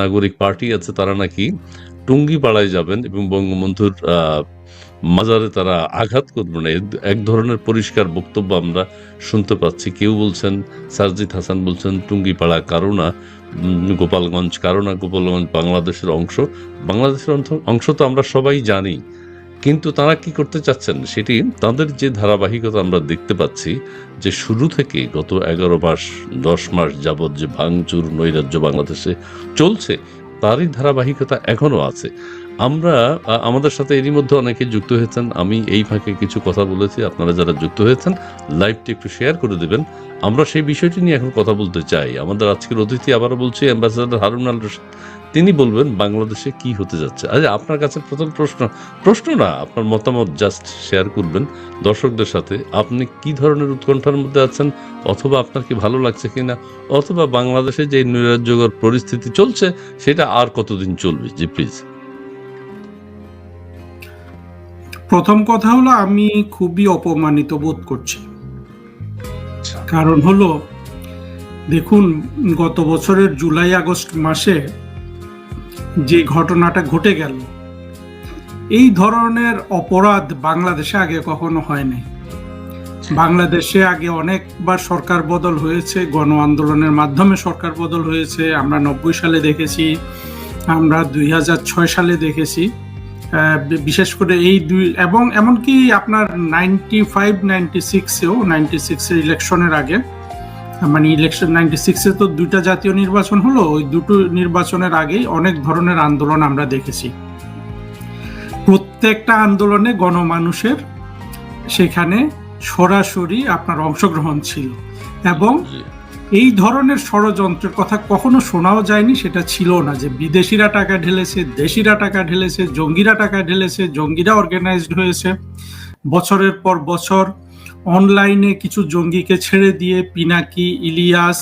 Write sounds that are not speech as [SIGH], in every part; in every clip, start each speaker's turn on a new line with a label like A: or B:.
A: নাগরিক পার্টি আছে, তারা নাকি টুঙ্গিপাড়ায় যাবেন এবং বঙ্গবন্ধুর মাজারে তারা আঘাত করবে না এক ধরনের পরিষ্কার বক্তব্য আমরা শুনতে পাচ্ছি। কেউ বলছেন সারজিৎ হাসান বলছেন, টুঙ্গিপাড়া কারও না গোপালগঞ্জ কারও না, গোপালগঞ্জ বাংলাদেশের অংশ। বাংলাদেশের অংশ তো আমরা সবাই জানি। কিন্তু তারা কি করতে চাচ্ছেন সেটি তাদের যে ধারাবাহিকতা আমরা দেখতে পাচ্ছি, যে শুরু থেকে গত এগারো মাস, দশ মাস যাবৎ যে ভাঙচুর নৈরাজ্য বাংলাদেশে চলছে, তারই ধারাবাহিকতা এখনও আছে। আমরা আমাদের সাথে এরই মধ্যে অনেকে যুক্ত হয়েছেন। আমি এই ফাঁকে কিছু কথা বলেছি, আপনারা যারা যুক্ত হয়েছেন, লাইভটি একটু শেয়ার করে দেবেন। আমরা সেই বিষয়টি নিয়ে এখন কথা বলতে চাই। আমাদের আজকের অতিথি আবারও বলছি অ্যাম্বাসেডর হারুন আল রশিদ তিনি বলবেন, বাংলাদেশে কি হতে যাচ্ছে? আচ্ছা আপনার কাছে প্রথম প্রশ্ন প্রশ্ন না, আপনার মতামত জাস্ট শেয়ার করবেন দর্শকদের সাথে। আপনি কি ধরনের উৎকণ্ঠার মধ্যে আছেন? অথবা আপনার কি ভালো লাগছে কিনা? অথবা বাংলাদেশে যে নৈরাজ্যকর পরিস্থিতি চলছে, সেটা আর কতদিন চলবে? জি প্লিজ
B: প্রথম কথা হলো, আমি খুবই অপমানিত বোধ করছি। কারণ হলো, দেখুন, গত বছরের জুলাই, আগস্ট মাসে যে ঘটনাটা ঘটে গেল, এই ধরনের অপরাধ বাংলাদেশে আগে কখনো হয় নাই বাংলাদেশে আগে অনেকবার সরকার বদল হয়েছে, গণ আন্দোলনের মাধ্যমে সরকার বদল হয়েছে, আমরা নব্বই সালে দেখেছি, আমরা দুই হাজার ছয় সালে দেখেছি। বিশেষ করে এই দুই এবং এমনকি আপনার নাইনটি ফাইভ নাইনটি সিক্সেও নাইনটি সিক্সের ইলেকশনের আগে মানে ইলেকশন নাইনটি সিক্সে তো দুইটা জাতীয় নির্বাচন হলো, ওই দুটো নির্বাচনের আগেই অনেক ধরনের আন্দোলন আমরা দেখেছি। প্রত্যেকটা আন্দোলনে গণমানুষের সেখানে সরাসরি আপনার অংশগ্রহণ ছিল এবং এই ধরনের ষড়যন্ত্রের কথা কখনো শোনাও যায়নি, সেটা ছিল না যে বিদেশিরা টাকা ঢেলেছে, দেশিরা টাকা ঢেলেছে, জঙ্গিরা টাকা ঢেলেছে, জঙ্গিরা অর্গানাইজড হয়েছে। বছরের পর বছর অনলাইনে কিছু জঙ্গিকে ছেড়ে দিয়ে পিনাকি, ইলিয়াস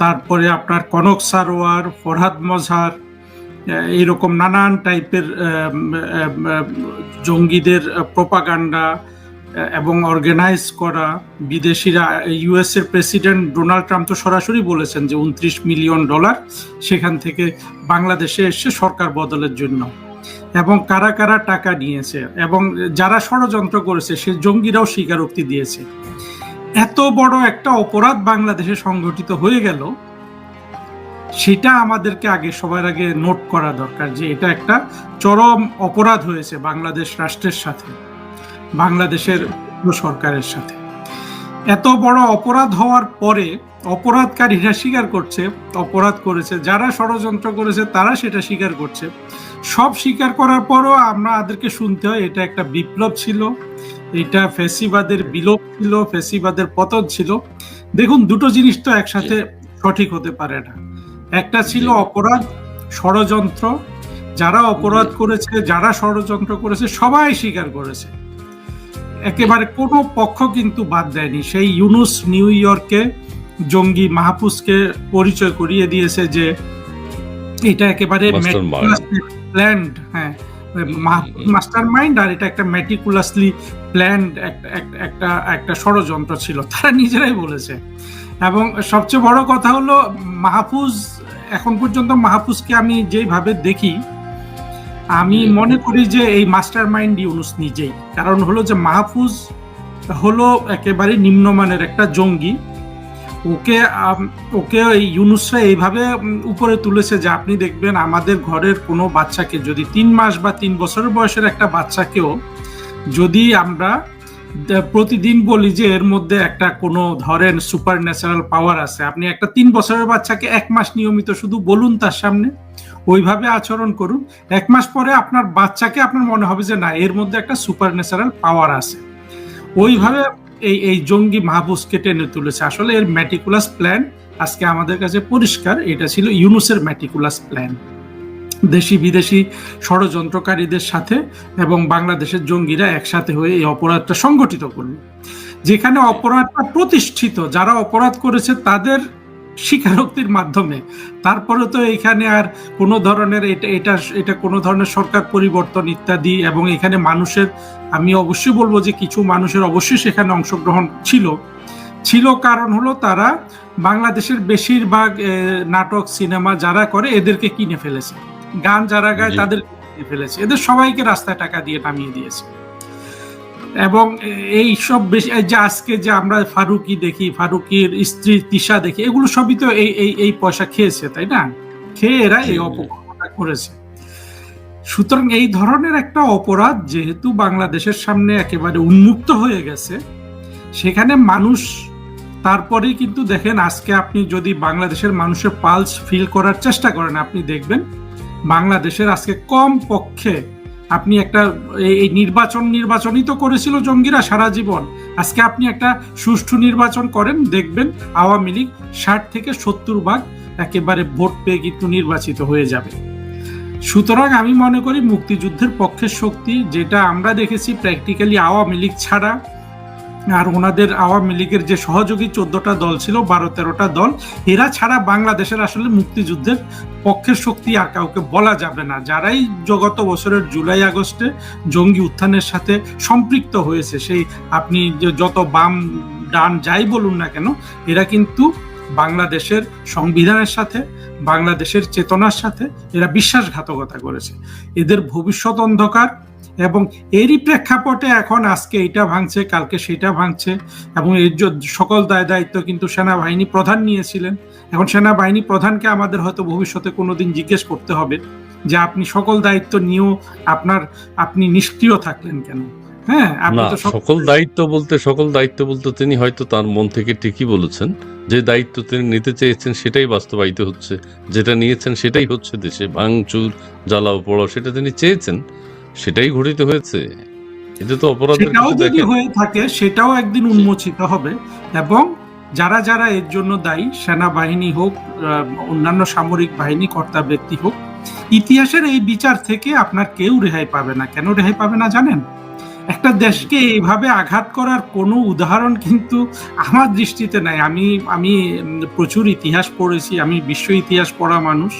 B: তারপরে আপনার কনক সারোয়ার, ফরহাদ মজহার এইরকম নানান টাইপের জঙ্গিদের প্রোপাগান্ডা এবং অর্গানাইজ করা বিদেশিরা ইউএস এর প্রেসিডেন্ট ডোনাল্ড ট্রাম্প তো সরাসরি বলেছেন যে উনত্রিশ মিলিয়ন ডলার সেখান থেকে বাংলাদেশে এসে সরকার বদলের জন্য। এবং কারা কারা টাকা নিয়েছে এবং যারা ষড়যন্ত্র করেছে, সে জঙ্গিরাও স্বীকারোক্তি দিয়েছে। এত বড় একটা অপরাধ বাংলাদেশে সংঘটিত হয়ে গেল, সেটা আমাদেরকে আগে, সবার আগে নোট করা দরকার যে এটা একটা চরম অপরাধ হয়েছে বাংলাদেশ রাষ্ট্রের সাথে। বাংলাদেশের সরকারের সাথে। এত বড় অপরাধ হওয়ার পরে অপরাধকারীরা স্বীকার করছে অপরাধ করেছে যারা ষড়যন্ত্র করেছে তারা সেটা স্বীকার করছে। সব স্বীকার করার পরও আমরা তাদেরকে শুনতে হয় এটা একটা বিপ্লব ছিল এটা ফেসিবাদের বিলোপ ছিল ফেসিবাদের পতন ছিল। দেখুন দুটো জিনিস তো একসাথে সঠিক হতে পারে না। একটা ছিল অপরাধ ষড়যন্ত্র যারা অপরাধ করেছে যারা ষড়যন্ত্র করেছে সবাই স্বীকার করেছে। একেবারে কোনো পক্ষ কিন্তু বাদ দেয়নি সেই ইউনুস নিউ ইয়র্কে জঙ্গি মাহফুজকে পরিচয় করিয়ে দিয়েছে যে এটা একেবারে প্ল্যান্ড হ্যাঁ মাস্টার মাইন্ড আর এটা একটা ম্যাটিকুলাসলি প্ল্যান্ড একটা একটা ষড়যন্ত্র ছিল তারা নিজেরাই বলেছে। এবং সবচেয়ে বড় কথা হলো মাহফুজ এখন পর্যন্ত মাহফুজকে আমি যেভাবে দেখি আমি মনে করি যে এই মাস্টার মাইন্ড ইউনুস নিজেই। কারণ হলো যে মাহফুজ হলো একেবারে নিম্নমানের একটা জঙ্গি। ওকে ওকে ওই ইউনুসরা এইভাবে উপরে তুলেছে যে আপনি দেখবেন আমাদের ঘরের কোনো বাচ্চাকে যদি তিন মাস বা তিন বছর বয়সের একটা বাচ্চাকেও যদি আমরা প্রতিদিন বলি যে এর মধ্যে একটা কোনো ধরেন সুপার ন্যাচারাল পাওয়ার আছে। আপনি একটা তিন বছরের বাচ্চাকে এক মাস নিয়মিত শুধু বলুন তার সামনে, ওইভাবে আচরণ করুন। এক মাস পরে আপনার বাচ্চাকে আপনার মনে হবে যে না, এর মধ্যে একটা সুপার ন্যাচারাল পাওয়ার আছে। ওইভাবে এই এই জঙ্গি মাহবুজকে টেনে তুলেছে। আসলে এর ম্যাটিকুলাস প্ল্যান আজকে আমাদের কাছে পরিষ্কার, এটা ছিল ইউনুসের ম্যাটিকুলাস প্ল্যান দেশি বিদেশি ষড়যন্ত্রকারীদের সাথে এবং বাংলাদেশের জঙ্গিরা একসাথে হয়ে এই অপরাধটা সংগঠিত করল যেখানে অপরাধটা প্রতিষ্ঠিত, যারা অপরাধ করেছে তাদের স্বীকারোক্তির মাধ্যমে। তারপরে তো এখানে আর কোনো ধরনের এটা এটা এটা কোনো ধরনের সরকার পরিবর্তন ইত্যাদি এবং এখানে মানুষের, আমি অবশ্যই বলব যে কিছু মানুষের অবশ্যই সেখানে অংশগ্রহণ ছিল। ছিল কারণ হলো তারা বাংলাদেশের বেশিরভাগ নাটক, সিনেমা যারা করে এদেরকে কিনে ফেলেছে। গান যারা গায় তাদের ফেলেছে? এদের সবাইকে রাস্তায় টাকা দিয়ে নামিয়ে দিয়েছে। এবং এই সব বেশি এই যে আজকে যে আমরা ফারুকি দেখি ফারুকির স্ত্রী তিশা দেখি এগুলো সবই তো এই এই এই পয়সা খেয়েছে তাই না? খেয়ে এরা এই। অপকর্মটা করেছে। সুতরাং এই ধরনের একটা অপরাধ যেহেতু বাংলাদেশের সামনে একেবারে উন্মুক্ত হয়ে গেছে সেখানে মানুষ তারপরে কিন্তু দেখেন আজকে আপনি যদি বাংলাদেশের মানুষের পালস ফিল করার চেষ্টা করেন আপনি দেখবেন বাংলাদেশের আজকে কম পক্ষে আপনি একটা, এই- নির্বাচন নির্বাচনই তো করেছিল জঙ্গিরা সারা জীবন। আজকে আপনি একটা সুষ্ঠু নির্বাচন করেন, দেখবেন আওয়ামী লীগ ষাট থেকে সত্তর ভাগ একেবারে ভোট পেয়ে কিন্তু নির্বাচিত হয়ে যাবে। সুতরাং আমি মনে করি মুক্তিযুদ্ধের পক্ষের শক্তি, যেটা আমরা দেখেছি প্র্যাকটিক্যালি আওয়ামী লীগ ছাড়া আর ওনাদের আওয়ামী লীগের যে সহযোগী চোদ্দটা দল ছিল, বারো তেরোটা দল, এরা ছাড়া বাংলাদেশের আসলে মুক্তিযুদ্ধের পক্ষের শক্তি আর কাউকে বলা যাবে না। যারাই গত বছরের জুলাই আগস্টে জঙ্গি উত্থানের সাথে সম্পৃক্ত হয়েছে, সেই আপনি যত বাম ডান যাই বলুন না কেন, এরা কিন্তু বাংলাদেশের সংবিধানের সাথে, বাংলাদেশের চেতনার সাথে এরা বিশ্বাসঘাতকতা করেছে। এদের ভবিষ্যৎ অন্ধকার এবং এরই প্রেক্ষাপটে এখন আজকে এটা ভাঙছে কালকে সেটা ভাঙছে এবং এর সকল দায় দায়িত্ব কিন্তু সেনাবাহিনী প্রধান নিয়েছিলেন। এখন সেনাবাহিনী প্রধানকে আমাদের হয়তো ভবিষ্যতে কোনোদিন জিজ্ঞেস করতে হবে যে আপনি সকল দায়িত্ব নিয়েও আপনার আপনি নিষ্ক্রিয় থাকলেন কেন? হ্যাঁ
A: সকল দায়িত্ব বলতে সকল দায়িত্ব বলতে তিনি হয়তো তার মন থেকে ঠিকই বলেছেন। যে দায়িত্ব তিনি নিতে চেয়েছেন সেটাই বাস্তবায়িত হচ্ছে। যেটা নিয়েছেন সেটাই হচ্ছে দেশে ভাঙচুর জ্বালাও পড়া সেটা তিনি চেয়েছেন। সেটাই ঘটিত হয়েছে। এটা তো অপরাধের
B: সেটাও যদি হয়ে থাকে সেটাও একদিন উন্মোচিত হবে এবং যারা যারা এর জন্য দায়ী সেনাবাহিনী হোক অন্যান্য সামরিক বাহিনী কর্তা ব্যক্তি হোক ইতিহাসের এই বিচার থেকে আপনার কেউ রেহাই পাবে না। কেন রেহাই পাবে না জানেন? একটা দেশকে এইভাবে আঘাত করার কোনো উদাহরণ কিন্তু আমার দৃষ্টিতে নাই। আমি আমি প্রচুর ইতিহাস পড়েছি আমি বিশ্ব ইতিহাস পড়া মানুষ।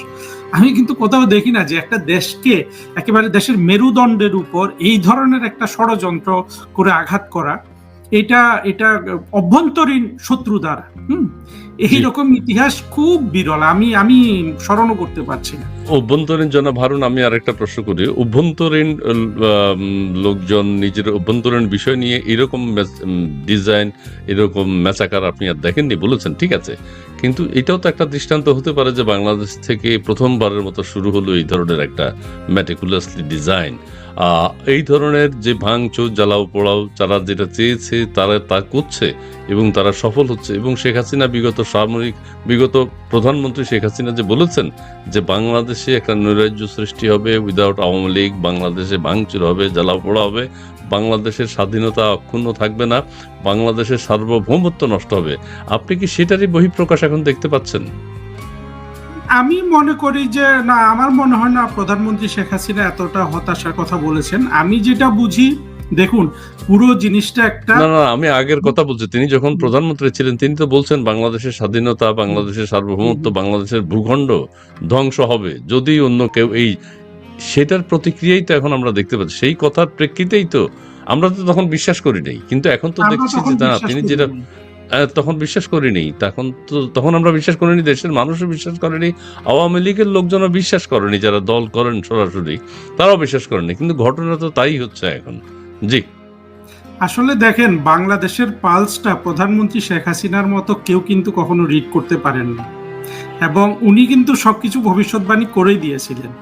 B: আমি কিন্তু কোথাও দেখি না যে একটা দেশকে একেবারে দেশের মেরুদণ্ডের উপর এই ধরনের একটা ষড়যন্ত্র করে আঘাত করা এটা এটা অভ্যন্তরীণ শত্রু দ্বারা হুম? এইরকম ইতিহাস খুব বিরল আমি আমি স্মরণও করতে পারছি না।
A: অভ্যন্তরীণ জনাব হারুন আমি আরেকটা প্রশ্ন করি অভ্যন্তরীণ লোকজন নিজের অভ্যন্তরীণ বিষয় নিয়ে এরকম ডিজাইন এরকম ম্যাচাকার আপনি আর দেখেননি বলেছেন ঠিক আছে? কিন্তু এটাও তো একটা দৃষ্টান্ত হতে পারে যে বাংলাদেশ থেকে প্রথমবারের মতো শুরু হলো এই ধরনের একটা ম্যাটিকুলাসলি ডিজাইন এই ধরনের যে ভাঙচুর, জ্বালাও পোড়াও যারা যেটা চেয়েছে, তারা তা করছে এবং তারা সফল হচ্ছে। এবং শেখ হাসিনা বিগত সামরিক, বিগত প্রধানমন্ত্রী শেখ হাসিনা যে বলেছেন যে বাংলাদেশে একটা নৈরাজ্য সৃষ্টি হবে উইদাউট আওয়ামী লীগ বাংলাদেশে ভাঙচুর হবে, জ্বালাও পোড়া হবে, বাংলাদেশের স্বাধীনতা অক্ষুণ্ণ থাকবে না, বাংলাদেশের সার্বভৌমত্ব নষ্ট হবে। আপনি কি সেটারই বহিঃপ্রকাশ এখন দেখতে পাচ্ছেন?
B: আমি মনে করি যে না আমার মনে হয় না প্রধানমন্ত্রী শেখ হাসিনা এতটা হতাশার কথা বলেছেন। আমি যেটা বুঝি দেখুন পুরো জিনিসটা একটা
A: না না আমি আগের কথা বলছি। তিনি যখন প্রধানমন্ত্রী ছিলেন তিনি তো বলছেন বাংলাদেশের স্বাধীনতা বাংলাদেশের সার্বভৌমত্ব বাংলাদেশের ভূখণ্ড ধ্বংস হবে। যদি অন্য কেউ এই সেটার প্রতিক্রিয়াই তো এখন আমরা দেখতে পাচ্ছি। সেই কথার প্রেক্ষিতেই তো আমরা তো তখন বিশ্বাস করি নাই। কিন্তু এখন তো দেখছি যে না তিনি যেটা তখন বিশ্বাস করিনি। তখন তো, তখন আমরা বিশ্বাস করিনি, দেশের মানুষও বিশ্বাস করেনি, আওয়ামী লীগের লোকজনও বিশ্বাস করেনি, যারা দল করেন সরাসরি, তারাও বিশ্বাস করেনি। কিন্তু ঘটনা তো তাই হচ্ছে এখন। জি।
B: আসলে দেখেন, বাংলাদেশের পালসটা প্রধানমন্ত্রী শেখ হাসিনার মতো কেউ কিন্তু কখনো রিড করতে পারেননি। এবং উনি কিন্তু সবকিছু ভবিষ্যৎবাণী করেই দিয়েছিলেন।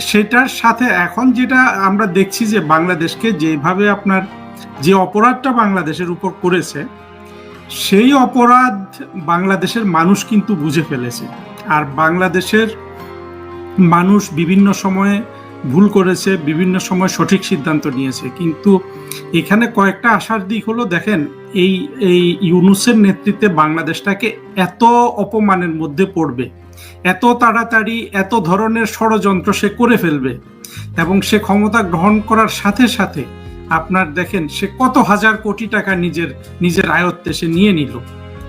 B: সেটার সাথে এখন যেটা আমরা দেখছি যে বাংলাদেশকে যেভাবে আপনার যে অপরাধটা বাংলাদেশের উপর করেছে সেই অপরাধ বাংলাদেশের মানুষ কিন্তু বুঝে ফেলেছে। আর বাংলাদেশের মানুষ বিভিন্ন সময়ে ভুল করেছে, বিভিন্ন সময় সঠিক সিদ্ধান্ত নিয়েছে। কিন্তু এখানে কয়েকটা আশার দিক হলো, দেখেন, এই এই ইউনুসের নেতৃত্বে বাংলাদেশটাকে এত অপমানের মধ্যে পড়বে, এত তাড়াতাড়ি, এত ধরনের ষড়যন্ত্র সে করে ফেলবে এবং সে ক্ষমতা গ্রহণ করার সাথে সাথে আপনার দেখেন সে কত হাজার কোটি টাকা নিজের নিজের আয়ত্তে সে নিয়ে নিল।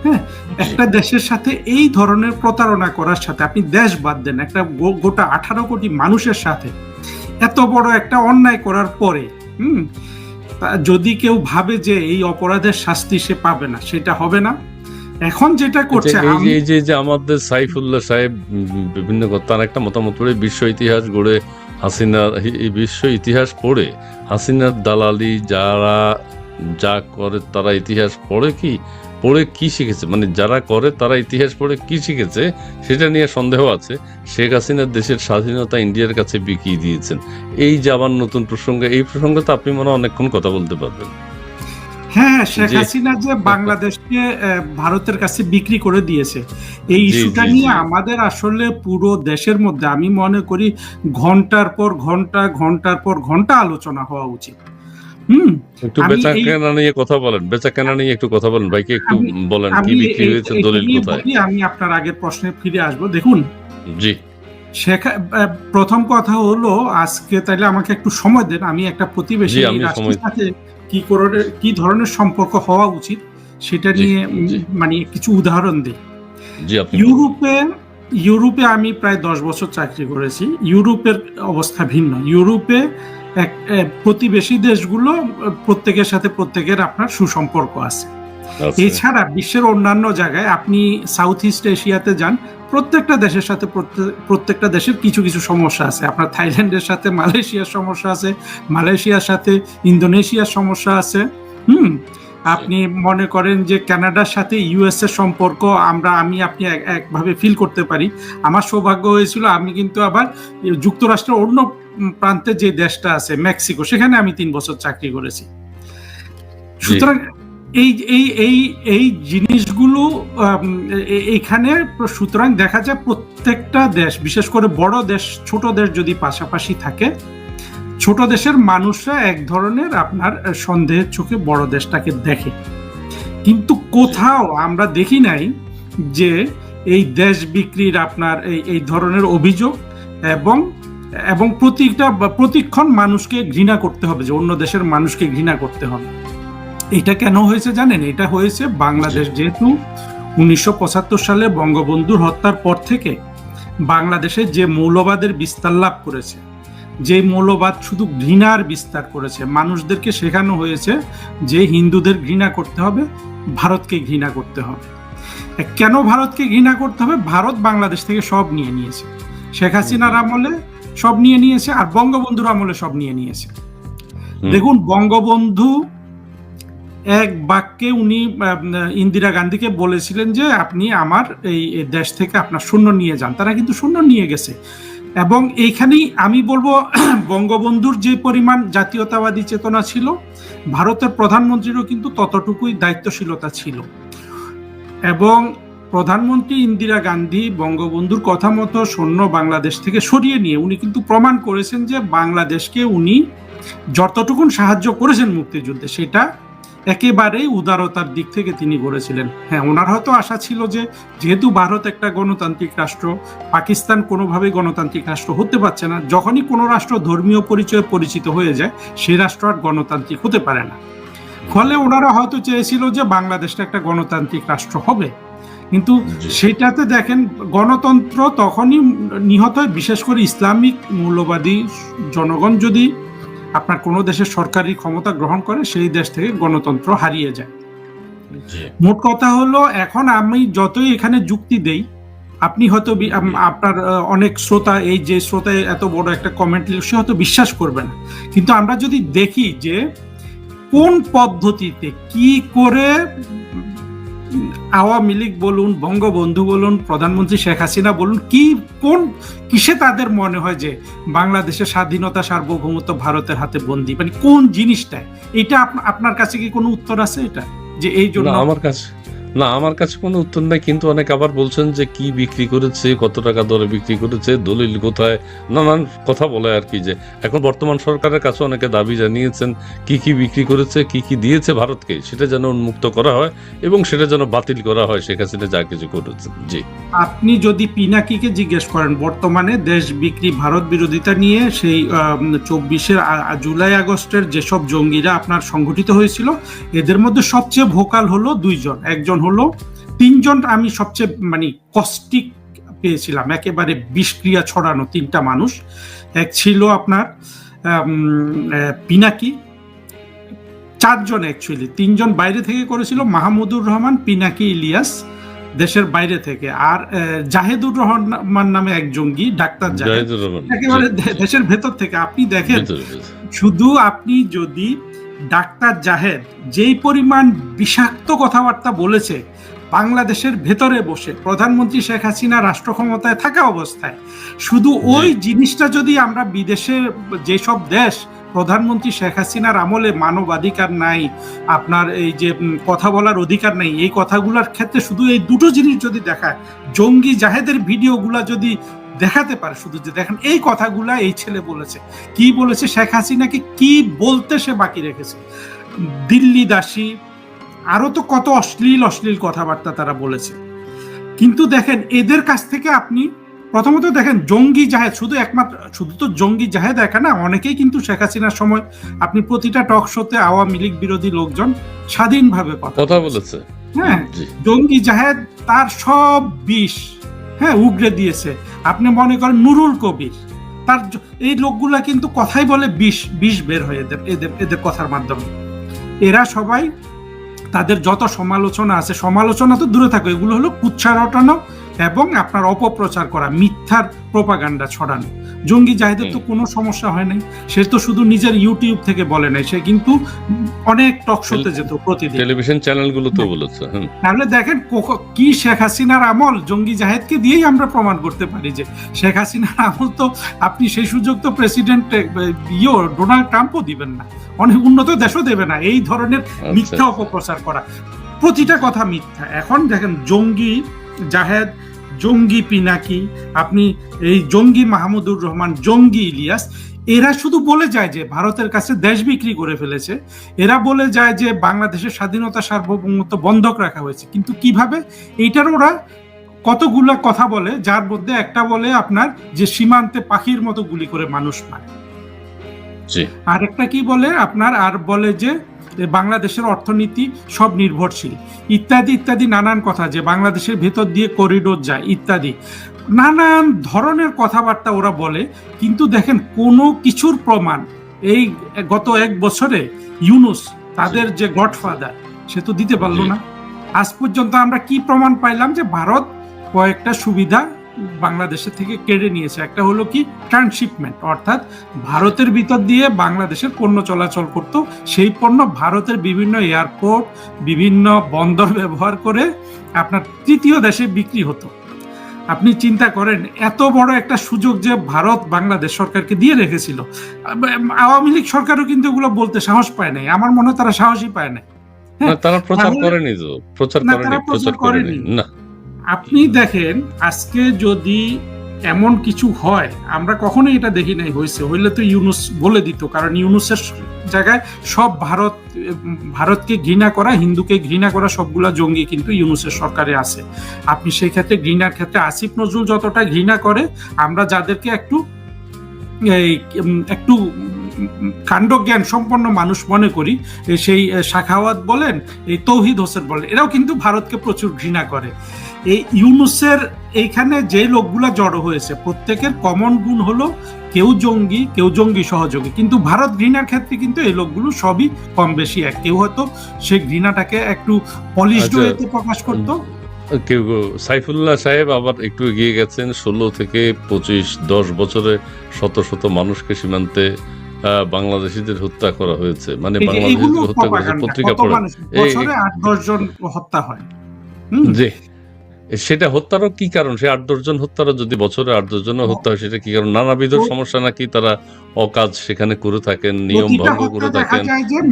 B: হ্যাঁ? একটা দেশের সাথে এই ধরনের প্রতারণা করার সাথে আপনি দেশ বাদ দেন একটা গোটা আঠারো কোটি মানুষের সাথে এত বড় একটা অন্যায় করার পরে হুম? যদি কেউ ভাবে যে এই অপরাধের শাস্তি সে পাবে না সেটা হবে না। এখন যেটা করছে
A: এই যে আমাদের সাইফুল্লাহ সাহেব বিভিন্ন তার একটা মতামত বিশ্ব ইতিহাস গড়ে হাসিনার এই- বিশ্ব ইতিহাস পড়ে, হাসিনার দালালি যারা যা করে তারা ইতিহাস পড়ে কি? পড়ে কি শিখেছে? মানে যারা করে তারা ইতিহাস পড়ে কি শিখেছে? সেটা নিয়ে সন্দেহ আছে। শেখ হাসিনার দেশের স্বাধীনতা ইন্ডিয়ার কাছে বিকিয়ে দিয়েছেন। এই যে নতুন প্রসঙ্গে, এই প্রসঙ্গে তো আপনি মনে অনেকক্ষণ কথা বলতে পারবেন।
B: হ্যাঁ শেখ হাসিনা যে বাংলাদেশকে ভারতের কাছে বিক্রি করে দিয়েছে এই ইস্যুটা নিয়ে আমাদের আসলে পুরো দেশের মধ্যে আমি মনে করি ঘণ্টার পর ঘণ্টা ঘণ্টার পর ঘণ্টা আলোচনা হওয়া উচিত। হুম
A: একটু বেচা কেনা নিয়ে কথা বলেন বেচা কেনা নিয়ে একটু কথা বলেন ভাইকে একটু বলেন কি বিক্রি হয়েছে দলিল কোথায়?
B: আমি আপনার আগের প্রশ্নে ফিরে আসব দেখুন।
A: জি।
B: শেখ প্রথম কথা হলো আজকে তাইলে আমাকে একটু সময় দেন আমি একটা প্রতিবেশী রাষ্ট্রের সাথে কি করে কি ধরনের সম্পর্ক হওয়া উচিত সেটা নিয়ে মানে কিছু উদাহরণ দিই। ইউরোপে ইউরোপে আমি প্রায় দশ বছর চাকরি করেছি। ইউরোপের অবস্থা ভিন্ন। ইউরোপে এক প্রতিবেশী দেশগুলো প্রত্যেকের সাথে প্রত্যেকের আপনার সুসম্পর্ক আছে।
A: আচ্ছা।
B: এছাড়া বিশ্বের অন্যান্য জায়গায় আপনি সাউথ ইস্ট এশিয়াতে যান প্রত্যেকটা দেশের সাথে প্রত্যে- প্রত্যেকটা দেশের কিছু কিছু সমস্যা আছে। আপনার থাইল্যান্ডের সাথে মালয়েশিয়ার সমস্যা আছে মালয়েশিয়ার সাথে ইন্দোনেশিয়ার সমস্যা আছে। হুম আপনি মনে করেন যে কানাডার সাথে ইউএস এর সম্পর্ক আমরা আমি আপনি এক- একভাবে ফিল করতে পারি। আমার সৌভাগ্য হয়েছিল আমি কিন্তু আবার যুক্তরাষ্ট্রের অন্য প্রান্তে যে দেশটা আছে মেক্সিকো সেখানে আমি তিন বছর চাকরি করেছি। সুতরাং এই এই এই এই জিনিসগুলো আম, এ- এইখানে সুতরাং দেখা যায় প্রত্যেকটা দেশ বিশেষ করে বড় দেশ ছোট দেশ যদি পাশাপাশি থাকে ছোট দেশের মানুষরা এক ধরনের আপনার সন্দেহের চোখে বড় দেশটাকে দেখে। কিন্তু কোথাও আমরা দেখি নাই যে এই দেশ বিক্রির আপনার এই এই ধরনের অভিযোগ এবং এবং প্রতিটা প্রতিক্ষণ মানুষকে ঘৃণা করতে হবে যে অন্য দেশের মানুষকে ঘৃণা করতে হবে। এটা কেন হয়েছে জানেন? এটা হয়েছে বাংলাদেশ যেহেতু উনিশশো পঁচাত্তর সালে বঙ্গবন্ধুর হত্যার পর থেকে বাংলাদেশে যে মৌলবাদের বিস্তার লাভ করেছে যে মৌলবাদ শুধু ঘৃণার বিস্তার করেছে মানুষদেরকে শেখানো হয়েছে যে হিন্দুদের ঘৃণা করতে হবে ভারতকে ঘৃণা করতে হবে। কেন ভারতকে ঘৃণা করতে হবে? ভারত বাংলাদেশ থেকে সব নিয়ে নিয়েছে। শেখ হাসিনার আমলে সব নিয়ে নিয়েছে আর বঙ্গবন্ধুর আমলে সব নিয়ে নিয়েছে। দেখুন বঙ্গবন্ধু এক বাক্যে উনি ইন্দিরা গান্ধীকে বলেছিলেন যে আপনি আমার এই দেশ থেকে আপনার শূন্য নিয়ে যান। তারা কিন্তু শূন্য নিয়ে গেছে। এবং এইখানেই আমি বলব, [CLEARS THROAT] বঙ্গবন্ধুর যে পরিমাণ জাতীয়তাবাদী চেতনা ছিল, ভারতের প্রধানমন্ত্রীরও কিন্তু ততটুকুই দায়িত্বশীলতা ছিল। এবং প্রধানমন্ত্রী ইন্দিরা গান্ধী বঙ্গবন্ধুর কথা মতো সৈন্য বাংলাদেশ থেকে সরিয়ে নিয়ে উনি কিন্তু প্রমাণ করেছেন যে বাংলাদেশকে উনি যতটুকুন সাহায্য করেছেন মুক্তিযুদ্ধে, সেটা একেবারেই উদারতার দিক থেকে তিনি করেছিলেন হ্যাঁ ওনার হয়তো আশা ছিল যে যেহেতু ভারত একটা গণতান্ত্রিক রাষ্ট্র পাকিস্তান কোনোভাবেই গণতান্ত্রিক রাষ্ট্র হতে পারছে না। যখনই কোনো রাষ্ট্র ধর্মীয় পরিচয়ে পরিচিত হয়ে যায় সেই রাষ্ট্র আর গণতান্ত্রিক হতে পারে না। ফলে ওনারা হয়তো চেয়েছিল যে বাংলাদেশটা একটা গণতান্ত্রিক রাষ্ট্র হবে। কিন্তু সেটাতে দেখেন গণতন্ত্র তখনই নিহত হয় বিশেষ করে ইসলামিক মূল্যবাদী জনগণ যদি আপনার কোনো দেশের সরকারি ক্ষমতা গ্রহণ করে সেই দেশ থেকে গণতন্ত্র হারিয়ে যায়। মোট কথা হলো এখন আমি যতই এখানে যুক্তি দেই আপনি হয়তো আপনার অনেক শ্রোতা এই যে শ্রোতায় এত বড় একটা কমেন্ট সে হয়তো বিশ্বাস করবে না। কিন্তু আমরা যদি দেখি যে কোন পদ্ধতিতে কি করে আওয়ামী লীগ বলুন বঙ্গবন্ধু বলুন প্রধানমন্ত্রী শেখ হাসিনা বলুন কি কোন কিসে তাদের মনে হয় যে বাংলাদেশের স্বাধীনতা সার্বভৌমত্ব ভারতের হাতে বন্দি? মানে কোন জিনিসটা এটা আপনার কাছে কি কোনো উত্তর আছে এটা? যে এই জন্য
A: আমার কাছে না, আমার কাছে কোনো উত্তর নাই, কিন্তু অনেক আবার বলছেন যে কি বিক্রি করেছে, কত টাকা দরে বিক্রি করেছে, দলিল কোথায়? নানান কথা বলে আর কি যে, এখন বর্তমান সরকারের কাছে অনেকে দাবি জানিয়েছেন কি কি বিক্রি করেছে, কি কি দিয়েছে ভারতকে, সেটা যেন উন্মুক্ত করা হয় এবং সেটা যেন বাতিল করা হয়, শেখ হাসিনা যা কিছু করেছে জি।
B: আপনি যদি পিনাকিকে জিজ্ঞেস করেন, বর্তমানে দেশ বিক্রি ভারত বিরোধিতা নিয়ে সেই চব্বিশের জুলাই আগস্টের যেসব জঙ্গিরা আপনার সংগঠিত হয়েছিল, এদের মধ্যে সবচেয়ে ভোকাল হলো দুইজন। একজন হলো তিনজন আমি সবচেয়ে মানে কস্টিক পেয়েছিলাম। একেবারে বিষক্রিয়া ছড়ানো তিনটা মানুষ। এক ছিল আপনার পিনাকি। চারজন অ্যাকচুয়ালি তিনজন বাইরে থেকে করেছিল মাহমুদুর রহমান পিনাকি ইলিয়াস দেশের বাইরে থেকে। আর জাহেদুর রহমান নামে এক জঙ্গি ডাক্তার জাহেদ।
A: জাহিদুর রহমান
B: একেবারে দেশের ভেতর থেকে। আপনি দেখেন। শুধু আপনি যদি ডাক্তার জাহেদ যেই পরিমাণ বিষাক্ত কথাবার্তা বলেছে বাংলাদেশের ভেতরে বসে প্রধানমন্ত্রী শেখ হাসিনা রাষ্ট্র ক্ষমতায় থাকা অবস্থায় শুধু ওই জিনিসটা যদি আমরা বিদেশে যেসব দেশ প্রধানমন্ত্রী শেখ হাসিনার আমলে মানবাধিকার নাই আপনার এই যে কথা বলার অধিকার নাই এই কথাগুলোর ক্ষেত্রে শুধু এই দুটো জিনিস যদি দেখায় জঙ্গি জাহেদের ভিডিওগুলা যদি দেখাতে পারে শুধু যে দেখেন এই কথাগুলা এই ছেলে বলেছে। কি বলেছে শেখ হাসিনাকে? কি বলতে সে বাকি রেখেছে? দিল্লি দাসী আরও তো কত অশ্লীল অশ্লীল কথাবার্তা তারা বলেছে। কিন্তু দেখেন এদের কাছ থেকে আপনি প্রথমত দেখেন জঙ্গি জাহেদ শুধু একমাত্র শুধু তো জঙ্গি জাহেদ একা না অনেকেই কিন্তু শেখ হাসিনার সময় আপনি প্রতিটা টক শোতে আওয়ামী লীগ বিরোধী লোকজন স্বাধীনভাবে কথা
A: বলেছে।
B: হ্যাঁ জঙ্গি জাহেদ তার সব বিষ। হ্যাঁ উগড়ে দিয়েছে। আপনি মনে করেন নুরুল কবির। তার এই লোকগুলা কিন্তু কথাই বলে বিষ বিষ বের হয়ে এদের এদের এদের কথার মাধ্যমে। এরা সবাই তাদের যত সমালোচনা আছে, সমালোচনা তো দূরে থাকো, এগুলো হলো কুচ্ছা রটানো এবং আপনার অপপ্রচার করা, মিথ্যার প্রোপাগান্ডা ছড়ানো। জঙ্গি জাহেদের তো কোনো সমস্যা হয় নাই। সে তো শুধু নিজের ইউটিউব থেকে বলে নাই সে কিন্তু অনেক টক শোতে যেত প্রতিদিন।
A: টেলিভিশন চ্যানেলগুলোতেও বলেছে হ্যাঁ
B: তাহলে দেখেন কি শেখ হাসিনার আমল? জঙ্গি জাহেদকে দিয়েই আমরা প্রমাণ করতে পারি যে শেখ হাসিনার আমল তো আপনি সেই সুযোগ তো প্রেসিডেন্ট ইয়ে ডোনাল্ড ট্রাম্পও দিবেন না। অনেক উন্নত দেশও দেবে না। এই ধরনের মিথ্যা
A: আচ্ছা।
B: অপপ্রচার করা। প্রতিটা কথা মিথ্যা। এখন দেখেন জঙ্গি জাহেদ জঙ্গি পিনাকি আপনি এই জঙ্গি মাহমুদুর রহমান জঙ্গি ইলিয়াস এরা শুধু বলে যায় যে ভারতের কাছে দেশ বিক্রি করে ফেলেছে। এরা বলে যায় যে বাংলাদেশের স্বাধীনতা সার্বভৌমত্ব বন্ধক রাখা হয়েছে। কিন্তু কীভাবে? এইটার ওরা কতগুলো কথা বলে যার মধ্যে একটা বলে আপনার যে সীমান্তে পাখির মতো গুলি করে মানুষ মারে। আর একটা কি বলে? আপনার আর বলে যে বাংলাদেশের অর্থনীতি সব নির্ভরশীল। ইত্যাদি ইত্যাদি নানান কথা যে বাংলাদেশের ভেতর দিয়ে করিডোর যায় ইত্যাদি। নানান ধরনের কথাবার্তা ওরা বলে কিন্তু দেখেন কোনো কিছুর প্রমাণ এই গত এক বছরে ইউনুস তাদের যে গডফাদার সে তো দিতে পারল না। আজ পর্যন্ত আমরা কি প্রমাণ পাইলাম যে ভারত কয়েকটা সুবিধা বাংলাদেশের থেকে কেড়ে নিয়েছে। একটা হলো কি? ট্রান্সশিপমেন্ট অর্থাৎ ভারতের ভিতর দিয়ে বাংলাদেশের পণ্য চলাচল করত। সেই পণ্য ভারতের বিভিন্ন এয়ারপোর্ট বিভিন্ন বন্দর ব্যবহার করে আপনার তৃতীয় দেশে বিক্রি হতো। আপনি চিন্তা করেন এত বড় একটা সুযোগ যে ভারত বাংলাদেশ সরকারকে দিয়ে রেখেছিল। আওয়ামী লীগ সরকারও কিন্তু এগুলো বলতে সাহস পায় নাই। আমার মনে হয় তারা সাহসই পায় না
A: না তারা প্রচার করেনি তো। প্রচার করেনি
B: প্রচার
A: করেনি। না।
B: আপনি দেখেন, আজকে যদি এমন কিছু হয়, আমরা কখনোই এটা দেখি নাই হয়েছে হইলে তো ইউনুস বলে দিত, কারণ ইউনুসের জায়গায় সব ভারত, ভারতকে ঘৃণা করা, হিন্দুকে ঘৃণা করা সবগুলা জঙ্গি কিন্তু ইউনুসের সরকারে আছে। আপনি সেই ক্ষেত্রে ঘৃণার ক্ষেত্রে আসিফ নজরুল যতটা ঘৃণা করে, আমরা যাদেরকে একটু একটু কাণ্ডজ্ঞান সম্পন্ন মানুষ মনে করি সেই শাখাওয়াত বলেন এই তৌহিদ হোসেন বলেন এরাও কিন্তু ভারতকে প্রচুর ঘৃণা করে। এই ইউনুসের এইখানে যে লোকগুলা জড়ো হয়েছে প্রত্যেকের কমন গুণ হলো কেউ জঙ্গি কেউ জঙ্গি সহযোগী। কিন্তু ভারত ঘৃণার ক্ষেত্রে কিন্তু এই লোকগুলো সবই কম বেশি এক। কেউ হয়তো সেই ঘৃণাটাকে একটু পলিশ
A: আচ্ছা।
B: ওয়েতে প্রকাশ করতো।
A: কেউ সাইফুল্লাহ সাহেব আবার একটু এগিয়ে গেছেন ষোলো থেকে পঁচিশ দশ বছরে শত শত মানুষকে সীমান্তে বাংলাদেশিদের হত্যা করা হয়েছে মানে বাংলাদেশিদের হত্যা করেছে। পত্রিকা পড়া
B: বছরে আট দশ জন হত্যা হয় হুম?
A: সেটা হত্যারও কি কারণ? সে আট দশজন হত্যারও যদি বছরে আট দশজন হত্যা হয় সেটা কি কারণ? নানাবিধ সমস্যা নাকি তারা অকাজ সেখানে করে থাকেন নিয়ম ভঙ্গ করে থাকেন।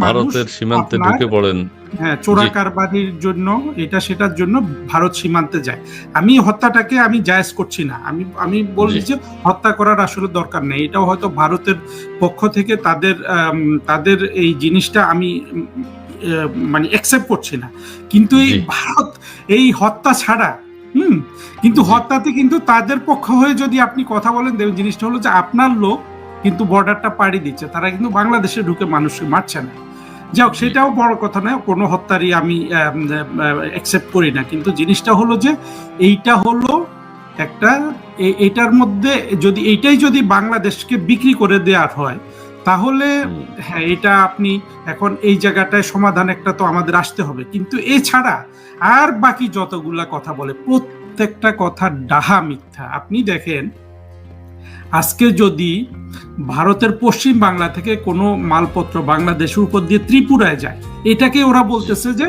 A: ভারতের সীমান্তে ঢুকে পড়েন।
B: হ্যাঁ চোরা কারবারির জন্য এটা সেটার জন্য ভারত সীমান্তে যায়। আমি হত্যাটাকে আমি জায়েজ করছি না। আমি আমি বলি যে হত্যা করার আসলে দরকার নেই। এটাও হয়তো ভারতের পক্ষ থেকে তাদের তাদের এই জিনিসটা আমি মানে অ্যাকসেপ্ট করছি না। কিন্তু এই ভারত এই হত্যা ছাড়া হুম, কিন্তু হত্যাতে কিন্তু তাদের পক্ষ হয়ে যদি আপনি কথা বলেন জিনিসটা হলো যে আপনার লোক কিন্তু বর্ডারটা পাড়ি দিচ্ছে। তারা কিন্তু বাংলাদেশে ঢুকে মানুষকে মারছে না। যাই হোক, সেটাও বড় কথা নয়, কোনো হত্যারই আমি অ্যাকসেপ্ট করি না। কিন্তু জিনিসটা হলো যে এইটা হলো একটা এটার মধ্যে যদি, এইটাই যদি বাংলাদেশকে বিক্রি করে দেওয়ার হয় তাহলে হ্যাঁ এটা আপনি এখন এই জায়গাটায় সমাধান একটা তো আমাদের আসতে হবে। কিন্তু এছাড়া আর বাকি যতগুলা কথা বলে প্রত্যেকটা কথা ডাহা মিথ্যা। আপনি দেখেন আজকে যদি ভারতের পশ্চিম বাংলা থেকে কোনো মালপত্র বাংলাদেশের উপর দিয়ে ত্রিপুরায় যায়, এটাকে ওরা বলতেছে যে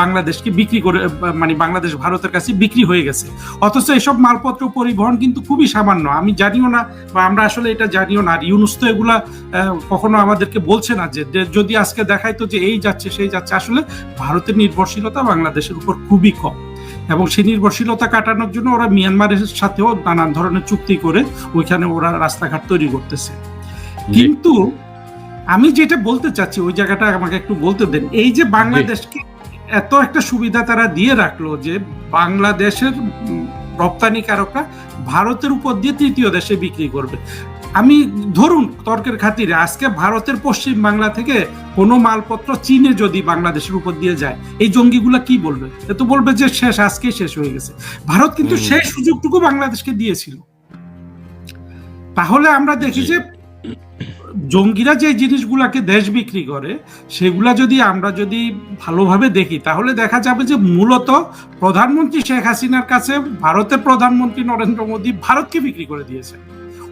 B: বাংলাদেশকে বিক্রি করে মানে বাংলাদেশ ভারতের কাছে বিক্রি হয়ে গেছে। অথচ এসব মালপত্র পরিবহন কিন্তু খুবই সামান্য। আমি জানিও না, বা আমরা আসলে এটা জানিও না। আর ইউনুস তো এগুলা কখনো আমাদেরকে বলছে না যে, যদি আজকে দেখাইতো যে এই যাচ্ছে, সেই যাচ্ছে, আসলে ভারতের নির্ভরশীলতা বাংলাদেশের উপর খুবই কম। এবং সেই নির্ভরশীলতা কাটানোর জন্য ওরা মিয়ানমারের সাথেও নানান ধরনের চুক্তি করে ওইখানে ওরা রাস্তাঘাট তৈরি করতেছে। কিন্তু আমি যেটা বলতে চাচ্ছি ওই জায়গাটা আমাকে একটু বলতে দেন। এই যে বাংলাদেশকে এত একটা সুবিধা তারা দিয়ে রাখল যে বাংলাদেশের রপ্তানিকারকরা ভারতের উপর দিয়ে তৃতীয় দেশে বিক্রি করবে। আমি ধরুন তর্কের খাতিরে আজকে ভারতের পশ্চিম বাংলা থেকে কোনো মালপত্র চীনে যদি বাংলাদেশের উপর দিয়ে যায় এই জঙ্গিগুলা কি বলবে? এ তো বলবে যে শেষ আজকে শেষ হয়ে গেছে। ভারত কিন্তু সেই সুযোগটুকু বাংলাদেশকে দিয়েছিল। তাহলে আমরা দেখি যে জঙ্গিরা যে জিনিসগুলাকে দেশ বিক্রি করে সেগুলা যদি আমরা যদি ভালোভাবে দেখি তাহলে দেখা যাবে যে মূলত প্রধানমন্ত্রী শেখ হাসিনার কাছে ভারতের প্রধানমন্ত্রী নরেন্দ্র মোদী ভারতকে বিক্রি করে দিয়েছে।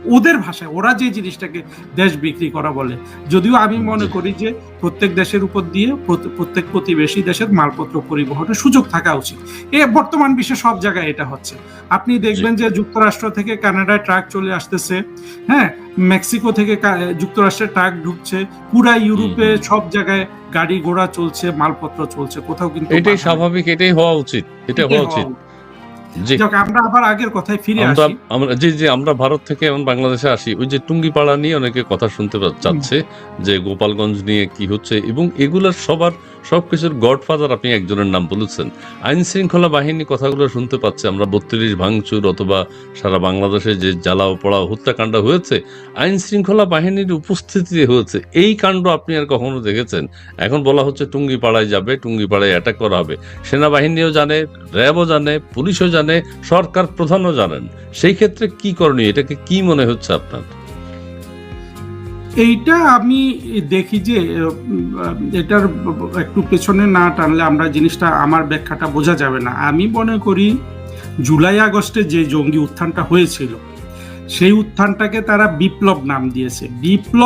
B: ওদের ভাষায় ওরা যে জিনিসটাকে দেশ বিক্রি করা বলে। যদিও আমি মনে করি যে প্রত্যেক দেশের উপর দিয়ে প্রত্যেক প্রতিবেশী দেশের মালপত্র পরিবহনের সুযোগ থাকা উচিত। এ বর্তমান বিশ্বে সব জায়গায় এটা হচ্ছে। আপনি দেখবেন যে যুক্তরাষ্ট্র থেকে কানাডায় ট্রাক চলে আসতেছে হ্যাঁ? মেক্সিকো থেকে যুক্তরাষ্ট্রে ট্রাক ঢুকছে পুরা ইউরোপে সব জায়গায় গাড়ি ঘোড়া চলছে মালপত্র চলছে কোথাও কিন্তু
A: এটাই স্বাভাবিক এটাই হওয়া উচিত এটা হওয়া উচিত।
B: যাক, আমরা আবার আগের কথায় ফিরে আসি।
A: আমরা জি জি আমরা ভারত থেকে এখন বাংলাদেশে আসি। ওই যে টুঙ্গিপাড়া নিয়ে অনেকে কথা শুনতে চাচ্ছে যে গোপালগঞ্জ নিয়ে কি হচ্ছে এবং এগুলার সবার সবকিছুর গডফাদার আপনি একজনের নাম বলেছেন। আইন শৃঙ্খলা বাহিনী কথাগুলো শুনতে পাচ্ছে আমরা। বত্রিশ ভাঙচুর অথবা সারা বাংলাদেশে যে জ্বালাও পড়া হত্যাকাণ্ড হয়েছে আইন শৃঙ্খলা বাহিনীর উপস্থিতিতে হয়েছে এই কাণ্ড আপনি আর কখনো দেখেছেন? এখন বলা হচ্ছে টুঙ্গিপাড়ায় যাবে টুঙ্গিপাড়ায় অ্যাটাক করা হবে। সেনাবাহিনীও জানে র্যাবও জানে পুলিশও জানে। সরকার প্রধানও জানেন। সেই ক্ষেত্রে কি করণীয়? এটাকে কি মনে হচ্ছে আপনার?
B: এইটা আমি দেখি যে এটার একটু পেছনে না টানলে আমরা জিনিসটা, আমার ব্যাখ্যাটা বোঝা যাবে না। আমি মনে করি, জুলাই আগস্টে যে জঙ্গি উত্থানটা হয়েছিল, সেই উত্থানটাকে তারা বিপ্লব নাম দিয়েছে। বিপ্লব